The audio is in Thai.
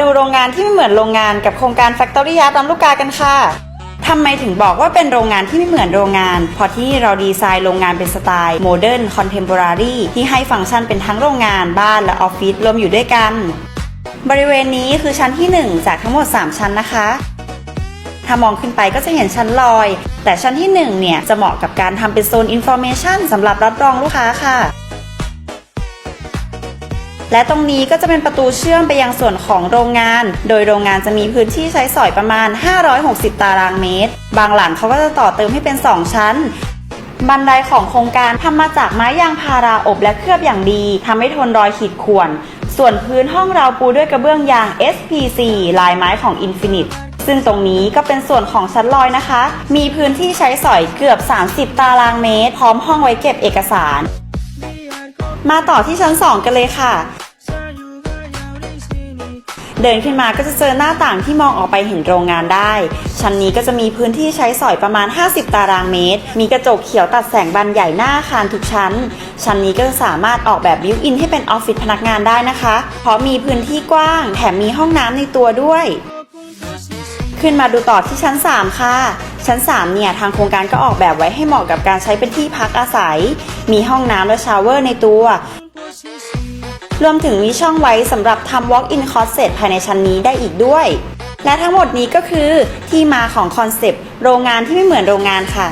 ดูโรงงานที่ไม่เหมือนโรงงานกับโครงการ Factory Yard ลำลูกกากันค่ะทำไมถึงบอกว่าเป็นโรงงานที่ไม่เหมือนโรงงาน เพราะที่เราดีไซน์โรงงานเป็นสไตล์โมเดิร์นคอนเทม p o r a r y ที่ให้ฟังก์ชันเป็นทั้งโรงงานบ้านและออฟฟิศรวมอยู่ด้วยกัน บริเวณนี้คือชั้นที่ 1 จากทั้งหมด 3 ชั้นนะคะ ถ้ามองขึ้นไปก็จะเห็นชั้นลอย แต่ชั้นที่ 1 เนี่ยจะเหมาะกับการทำเป็นโซนอินโฟ a t ชันสำหรับรับรองลูกค้าค่ะ และตรงนี้ก็จะเป็นประตูเชื่อมไปยังส่วนของโรงงาน โดยโรงงานจะมีพื้นที่ใช้สอยประมาณ 560 ตารางเมตร บางหลังเขาก็จะต่อเติมให้เป็น 2 ชั้นบันไดของโครงการทำมาจากไม้ยางพาราอบและเคลือบอย่างดีทำให้ทนรอยขีดข่วน ส่วนพื้นห้องเราปูด้วยกระเบื้องยาง SPC ลายไม้ของ Infinite ซึ่งตรงนี้ก็เป็นส่วนของชั้นลอยนะคะ มีพื้นที่ใช้สอยเกือบ 30 ตารางเมตร พร้อมห้องไว้เก็บเอกสาร มาต่อที่ชั้น 2 กันเลยค่ะ เดินขึ้นมาก็จะเจอหน้าต่างที่มองออกไปเห็นโรงงานได้ ชั้นนี้ก็จะมีพื้นที่ใช้สอยประมาณ 50 ตารางเมตร มีกระจกเขียวตัดแสงบานใหญ่หน้าอาคารทุกชั้น ชั้นนี้ก็จะสามารถออกแบบบิวอินให้เป็นออฟฟิศพนักงานได้นะคะ เพราะมีพื้นที่กว้าง แถมมีห้องน้ำในตัวด้วย ขึ้นมาดูต่อที่ชั้น 3 ค่ะ ชั้น 3 เนี่ย ทางโครงการก็ออกแบบไว้ให้เหมาะกับการใช้เป็นที่พักอาศัย มีห้องน้ำและชาวเวอร์ในตัว รวมถึงมีช่องไว้สำหรับทำ walk-in closet ภายในชั้นนี้ได้อีกด้วย และทั้งหมดนี้ก็คือที่มาของคอนเซปต์โรงงานที่ไม่เหมือนโรงงานค่ะ